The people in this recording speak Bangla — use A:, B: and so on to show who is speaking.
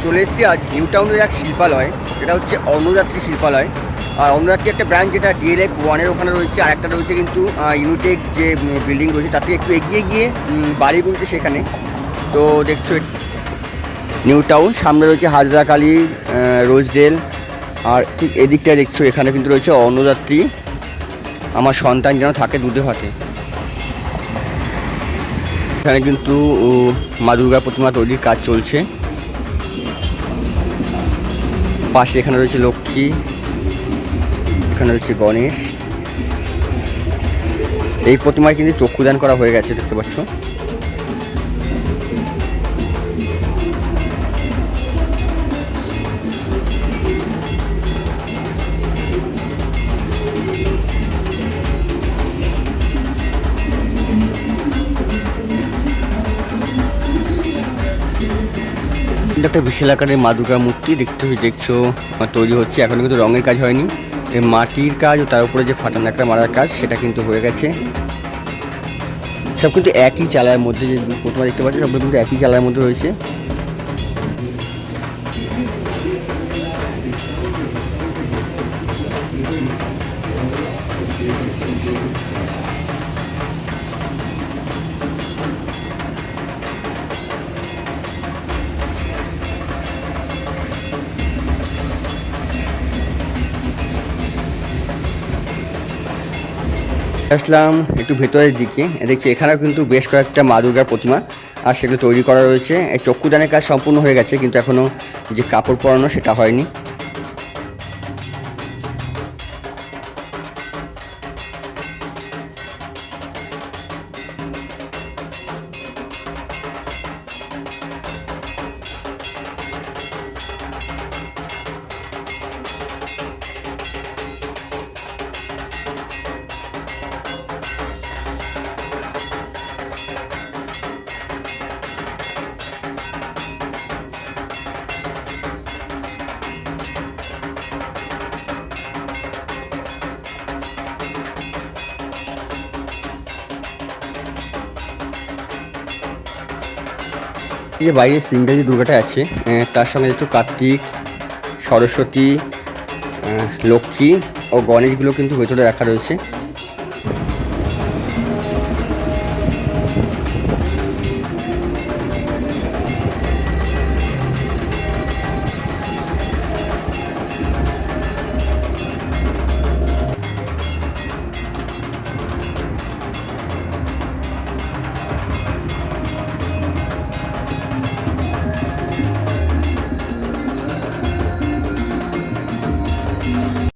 A: চলে এসেছি আজ নিউ টাউনের এক শিল্পালয় সেটা হচ্ছে অন্নযাত্রী শিল্পালয়। আর অন্নযাত্রী একটা ব্রাঞ্চ যেটা ডিএলএফ ওয়ানের ওখানে রয়েছে, আর একটা রয়েছে কিন্তু ইউনিটেক যে বিল্ডিং রয়েছে, তার থেকে একটু এগিয়ে গিয়ে বাড়ি বাড়িগুলোতে সেখানে। তো দেখছ, নিউ টাউন, সামনে রয়েছে হাজরাকালি রোজডেল, আর ঠিক এদিকটা দেখছ, এখানে কিন্তু রয়েছে অন্নযাত্রী আমার সন্তান যেন থাকে দুধে ভাতে। এখানে কিন্তু মা দুর্গা প্রতিমা তৈরির কাজ চলছে। পাশে এখানে রয়েছে লক্ষ্মী, এখানে রয়েছে গণেশ। এই প্রতিমায় কিন্তু চক্ষুদান করা হয়ে গেছে, দেখতে পাচ্ছ। এটা একটা বিশাল আকারের মা দুর্গার মূর্তি দেখতে দেখছ? তৈরি হচ্ছে। এখনও কিন্তু রঙের কাজ হয়নি। এই মাটির কাজ ও তার উপরে যে ফাটান একটা মারার কাজ, সেটা কিন্তু হয়ে গেছে। সব কিন্তু একই চালার মধ্যে যে প্রথমে দেখতে পাচ্ছি সবগুলো কিন্তু একই চালার মধ্যে রয়েছে। আসলাম একটু ভেতরের দিকে। দেখছি এখানেও কিন্তু বেশ কয়েকটা মা দুর্গার প্রতিমা, আর সেগুলো তৈরি করা রয়েছে। চক্ষুদানের কাজ সম্পূর্ণ হয়ে গেছে, কিন্তু এখনও যে কাপড় পরানো সেটা হয়নি। যে বাইরে যে দুর্গাটা আছে তার সঙ্গে একটু কার্তিক, সরস্বতী লক্ষ্মী ও গণেশগুলো কিন্তু ভেতরে রাখা রয়েছে।